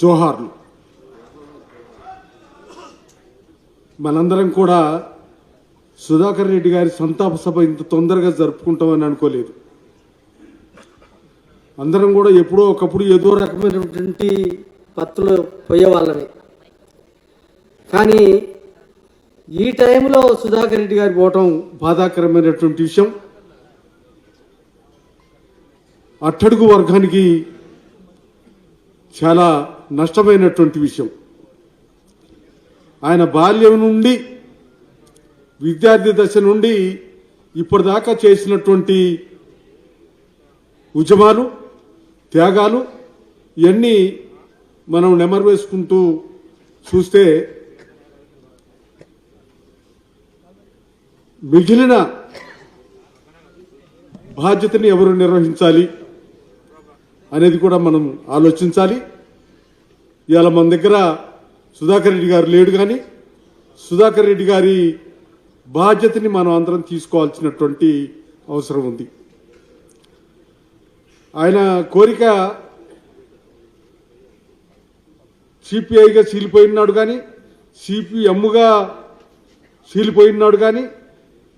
జోహార్లు. మనందరం కూడా సుధాకర్ రెడ్డి గారి సంతాప సభ ఇంత తొందరగా జరుపుకుంటామని అనుకోలేదు. అందరం కూడా ఎప్పుడో ఒకప్పుడు ఏదో రకమైనటువంటి పత్రులు పోయేవాళ్ళమే. కానీ ఈ టైంలో సుధాకర్ రెడ్డి గారి పోవటం బాధాకరమైనటువంటి విషయం. అట్టడుగు వర్గానికి చాలా నష్టమైనటువంటి విషయం. ఆయన బాల్యం నుండి విద్యార్థి దశ నుండి ఇప్పటిదాకా చేసినటువంటి ఉద్యమాలు త్యాగాలు ఇవన్నీ మనం నెమరు వేసుకుంటూ చూస్తే మిగిలిన బాధ్యతని ఎవరు నిర్వహించాలి అనేది కూడా మనం ఆలోచించాలి. ఇవాళ మన దగ్గర సుధాకర్ రెడ్డి గారు లేడు కానీ సుధాకర్ రెడ్డి గారి బాధ్యతని మనం అందరం తీసుకోవాల్సినటువంటి అవసరం ఉంది. ఆయన కోరిక సిపిఐగా సీలిపోయినాడు కానీ సిపిఎమ్గా సీలిపోయినాడు కానీ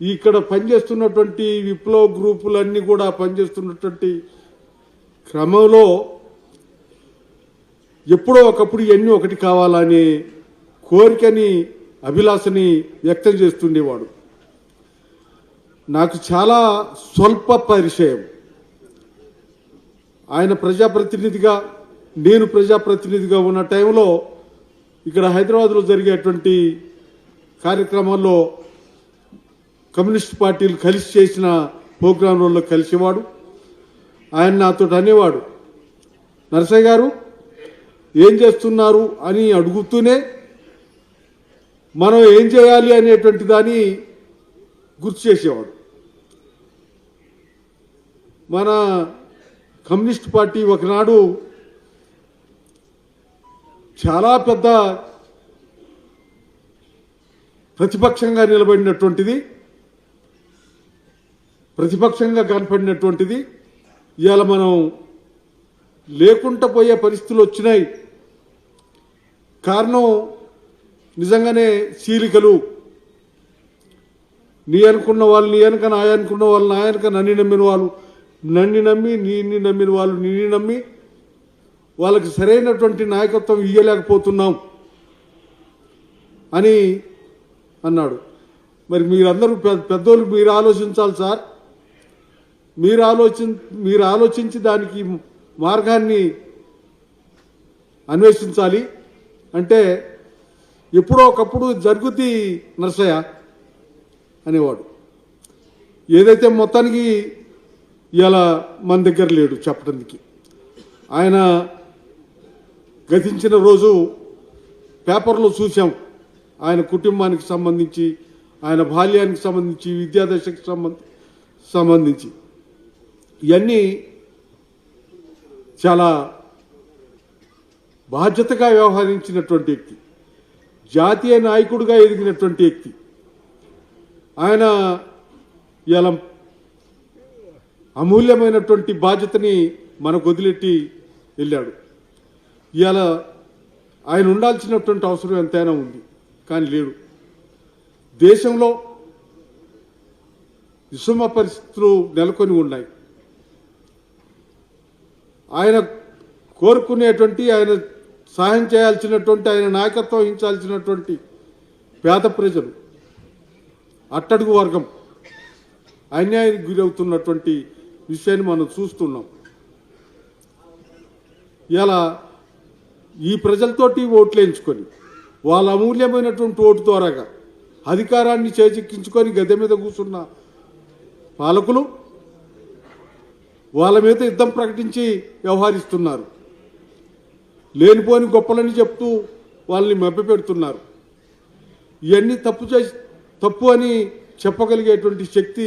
ఇక్కడ పనిచేస్తున్నటువంటి విప్లవ గ్రూపులన్నీ కూడా పనిచేస్తున్నటువంటి క్రమంలో ఎప్పుడో ఒకప్పుడు ఇవన్నీ ఒకటి కావాలనే కోరికని అభిలాషని వ్యక్తం చేస్తుండేవాడు. నాకు చాలా స్వల్ప పరిచయం. ఆయన ప్రజాప్రతినిధిగా నేను ప్రజాప్రతినిధిగా ఉన్న టైంలో ఇక్కడ హైదరాబాద్లో జరిగేటువంటి కార్యక్రమాల్లో కమ్యూనిస్ట్ పార్టీలు కలిసి చేసిన ప్రోగ్రాంలలో కలిసేవాడు. ఆయన నాతో అనేవాడు. నరసయ్య గారు ఏం చేస్తున్నారు అని అడుగుతూనే మనం ఏం చేయాలి అనేటువంటి దాన్ని గుర్తు చేసేవాడు. మన కమ్యూనిస్ట్ పార్టీ ఒకనాడు చాలా పెద్ద ప్రతిపక్షంగా నిలబడినటువంటిది ప్రతిపక్షంగా కనపడినటువంటిది ఇవాళ మనం లేకుండా పోయే పరిస్థితులు వచ్చినాయి. కారణం నిజంగానే చీలికలు. నీ అనుకున్న వాళ్ళు నీ వెనక నా అనుకున్న వాళ్ళు నా వెనక నన్ను నమ్మిన వాళ్ళు. నన్ను నమ్మి నీ నమ్మిన వాళ్ళు నిన్ను నమ్మి వాళ్ళకి సరైనటువంటి నాయకత్వం ఇయ్యలేకపోతున్నాం అని అన్నాడు. మరి మీరందరూ పెద్ద పెద్దోళ్ళు మీరు ఆలోచించాలి సార్. మీరు ఆలోచి మీరు ఆలోచించి దానికి మార్గాన్ని అన్వేషించాలి. అంటే ఎప్పుడో ఒకప్పుడు జరుగుద్ది నర్సయ్య అనేవాడు. ఏదైతే మొత్తానికి ఇలా మన దగ్గర లేడు చెప్పడానికి. ఆయన గతించిన రోజు పేపర్లో చూసాం ఆయన కుటుంబానికి సంబంధించి ఆయన బాల్యానికి సంబంధించి విద్యాదశకు సంబంధి సంబంధించి. ఇవన్నీ చాలా బాధ్యతగా వ్యవహరించినటువంటి వ్యక్తి జాతీయ నాయకుడిగా ఎదిగినటువంటి వ్యక్తి. ఆయన ఇలా అమూల్యమైనటువంటి బాధ్యతని మనకు వదిలెట్టి వెళ్ళాడు. ఇవాళ ఆయన ఉండాల్సినటువంటి అవసరం ఎంతైనా ఉంది కానీ లేడు. దేశంలో విషమ పరిస్థితులు నెలకొని ఉన్నాయి. ఆయన కోరుకునేటువంటి ఆయన సహాయం చేయాల్సినటువంటి ఆయన నాయకత్వం వహించాల్సినటువంటి పేద ప్రజలు అట్టడుగు వర్గం అన్యాయానికి గురవుతున్నటువంటి విషయాన్ని మనం చూస్తున్నాం. ఇలా ఈ ప్రజలతోటి ఓట్లు వేయించుకొని వాళ్ళ అమూల్యమైనటువంటి ఓటు ద్వారాగా అధికారాన్ని చేజిక్కించుకొని గద్దె మీద కూర్చున్న పాలకులు వాళ్ళ మీద యుద్ధం ప్రకటించి వ్యవహరిస్తున్నారు. లేనిపోని గొప్పలని చెప్తూ వాళ్ళని మభ్యపెడుతున్నారు. ఇవన్నీ తప్పు చేసి తప్పు అని చెప్పగలిగేటువంటి శక్తి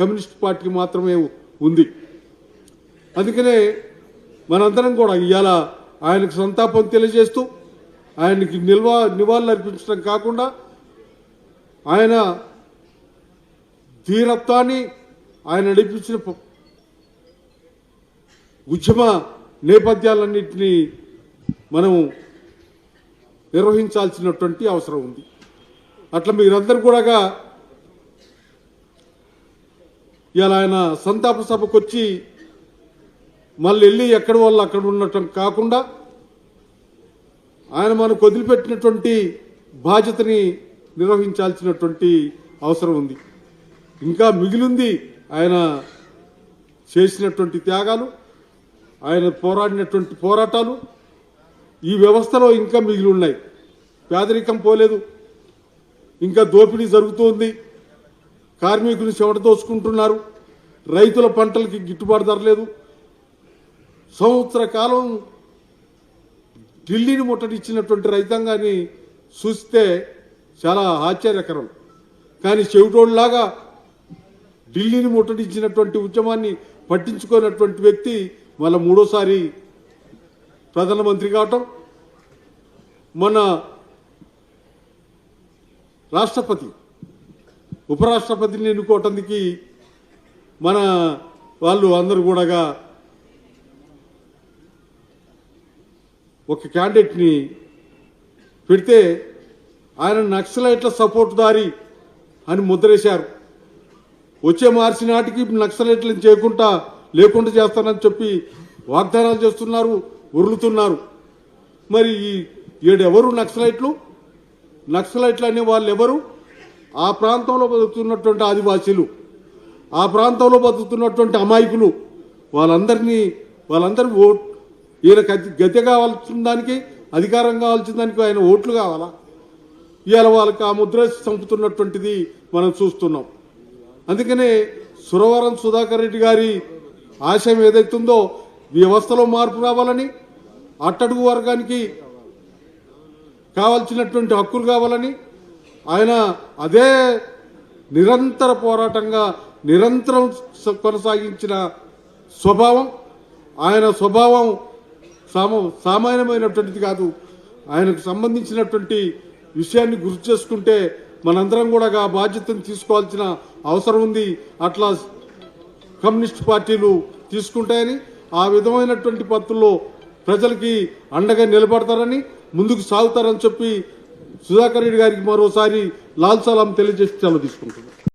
కమ్యూనిస్ట్ పార్టీకి మాత్రమే ఉంది. అందుకనే మనందరం కూడా ఇవాళ ఆయనకు సంతాపం తెలియజేస్తూ ఆయనకి నిల్వ నివాళులు అర్పించడం కాకుండా ఆయన ధీరత్వాన్ని ఆయన నడిపించిన ఉద్యమ నేపథ్యాలన్నింటినీ మనం నిర్వహించాల్సినటువంటి అవసరం ఉంది. అట్లా మీరందరూ కూడా ఇలా ఆయన సంతాప సభకు వచ్చి మళ్ళీ వెళ్ళి ఎక్కడి వాళ్ళు అక్కడ ఉండటం కాకుండా ఆయన మనకు వదిలిపెట్టినటువంటి బాధ్యతని నిర్వహించాల్సినటువంటి అవసరం ఉంది. ఇంకా మిగిలింది ఆయన చేసినటువంటి త్యాగాలు ఆయన పోరాడినటువంటి పోరాటాలు ఈ వ్యవస్థలో ఇంకా మిగిలి ఉన్నాయి పేదరికం పోలేదు. ఇంకా దోపిడీ జరుగుతోంది. కార్మికులు చెమట దోచుకుంటున్నారు. రైతుల పంటలకి గిట్టుబాటు ధర లేదు. సంవత్సర కాలం ఢిల్లీని ముట్టడిచ్చినటువంటి రైతాంగాన్ని చూస్తే చాలా ఆశ్చర్యకరం. కానీ చెవిటోళ్ళలాగా ఢిల్లీని ముట్టడించినటువంటి ఉద్యమాన్ని పట్టించుకున్నటువంటి వ్యక్తి మళ్ళీ మూడోసారి ప్రధానమంత్రి కావటం మన రాష్ట్రపతి ఉపరాష్ట్రపతిని ఎన్నుకోవటానికి మన వాళ్ళు అందరూ కూడా ఒక క్యాండిడేట్ని పెడితే ఆయన నక్సలైట్ల సపోర్ట్ దారి అని ముద్రేశారు. వచ్చే మార్చి నాటికి నక్సలైట్లను చేయకుండా లేకుండా చేస్తానని చెప్పి వాగ్దానాలు చేస్తున్నారు. ఉరులుతున్నారు. మరి ఈ ఏడెవరు నక్సలైట్లు? నక్సలైట్లు అనే వాళ్ళు ఎవరు ఆ ప్రాంతంలో బతుకుతున్నటువంటి ఆదివాసీలు ఆ ప్రాంతంలో బతుకుతున్నటువంటి అమాయకులు వాళ్ళందరినీ వాళ్ళందరి ఓట్ ఈయన గతి కావాల్సిన దానికి అధికారం కావాల్సిన దానికి ఆయన ఓట్లు కావాలా? ఇవాళ వాళ్ళకి ఆ ముద్ర చంపుతున్నటువంటిది మనం చూస్తున్నాం. అందుకనే సురవరం సుధాకర్ రెడ్డి గారి ఆశయం ఏదైతుందో వ్యవస్థలో మార్పు రావాలని అట్టడుగు వర్గానికి కావాల్సినటువంటి హక్కులు కావాలని ఆయన అదే నిరంతర పోరాటంగా నిరంతరం కొనసాగించిన స్వభావం. ఆయన స్వభావం సామ సామాన్యమైనటువంటిది కాదు. ఆయనకు సంబంధించినటువంటి విషయాన్ని గుర్తు చేసుకుంటే మనందరం కూడా ఆ బాధ్యతను తీసుకోవాల్సిన అవసరం ఉంది. అట్లా కమ్యూనిస్ట్ పార్టీలు తీసుకుంటాయని ఆ విధమైనటువంటి పత్రుల్లో ప్రజలకి అండగా నిలబడతారని ముందుకు సాగుతారని చెప్పి సుధాకర్ రెడ్డి గారికి మరోసారి లాల్ తెలియజేసి సెలవు తీసుకుంటున్నాను